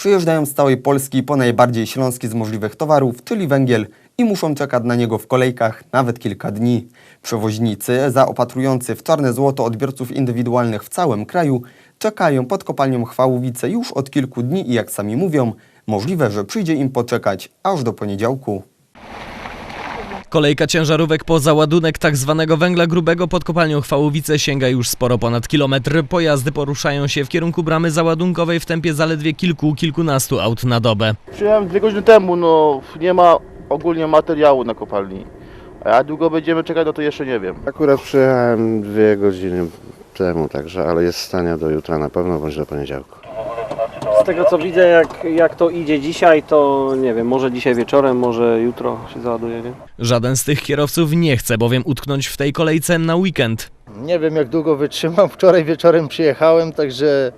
Przyjeżdżają z całej Polski po najbardziej śląski z możliwych towarów, czyli węgiel i muszą czekać na niego w kolejkach nawet kilka dni. Przewoźnicy zaopatrujący w czarne złoto odbiorców indywidualnych w całym kraju czekają pod kopalnią Chwałowice już od kilku dni i jak sami mówią, możliwe, że przyjdzie im poczekać aż do poniedziałku. Kolejka ciężarówek po załadunek tzw. węgla grubego pod kopalnią Chwałowice sięga już sporo ponad kilometr. Pojazdy poruszają się w kierunku bramy załadunkowej w tempie zaledwie kilku, kilkunastu aut na dobę. Przyjechałem dwie godziny temu, no nie ma ogólnie materiału na kopalni. A jak długo będziemy czekać, no to jeszcze nie wiem. Akurat przyjechałem dwie godziny temu, także, ale jest w stanie do jutra na pewno, bądź do poniedziałku. Z tego co widzę, jak, jak to idzie dzisiaj, to nie wiem, może dzisiaj wieczorem, może jutro się załaduje, nie? Żaden z tych kierowców nie chce bowiem utknąć w tej kolejce na weekend. Nie wiem jak długo wytrzymam. Wczoraj wieczorem przyjechałem, także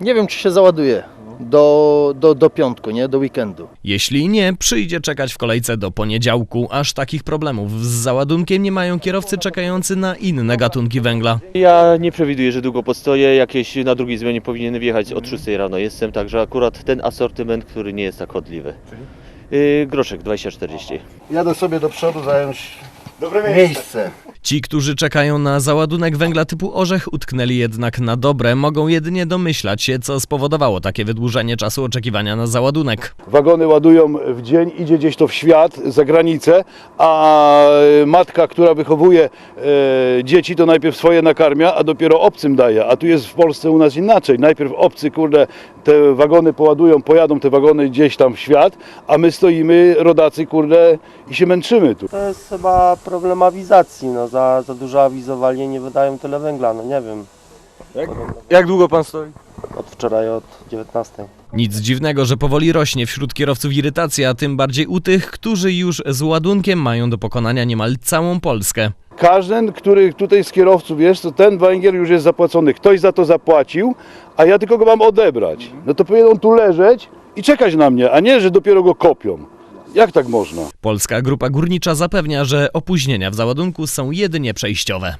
nie wiem czy się załaduje do, do, do piątku, nie? Do weekendu. Jeśli nie, przyjdzie czekać w kolejce do poniedziałku. Aż takich problemów z załadunkiem nie mają kierowcy czekający na inne gatunki węgla. Ja nie przewiduję, że długo postoję. Jakieś na drugiej zmianie powinien wjechać od 6 rano jestem, także akurat ten asortyment, który nie jest tak chodliwy. Yy, groszek 20-40. Jadę sobie do przodu zająć miejsce. Ci, którzy czekają na załadunek węgla typu orzech, utknęli jednak na dobre. Mogą jedynie domyślać się, co spowodowało takie wydłużenie czasu oczekiwania na załadunek. Wagony ładują w dzień, idzie gdzieś to w świat, za granicę, a matka, która wychowuje e, dzieci, to najpierw swoje nakarmia, a dopiero obcym daje. A tu jest w Polsce u nas inaczej. Najpierw obcy, kurde, te wagony poładują, pojadą te wagony gdzieś tam w świat, a my stoimy, rodacy, kurde, i się męczymy tu. To jest chyba problem awizacji, no za, za dużo awizowali nie wydają tyle węgla, no nie wiem. Jak długo pan stoi? Od wczoraj, od 19. Nic dziwnego, że powoli rośnie wśród kierowców irytacja, tym bardziej u tych, którzy już z ładunkiem mają do pokonania niemal całą Polskę. Każdy, który tutaj z kierowców jest, to ten węgiel już jest zapłacony. Ktoś za to zapłacił, a ja tylko go mam odebrać. No to powinien on tu leżeć i czekać na mnie, a nie, że dopiero go kopią. Jak tak można? Polska Grupa Górnicza zapewnia, że opóźnienia w załadunku są jedynie przejściowe.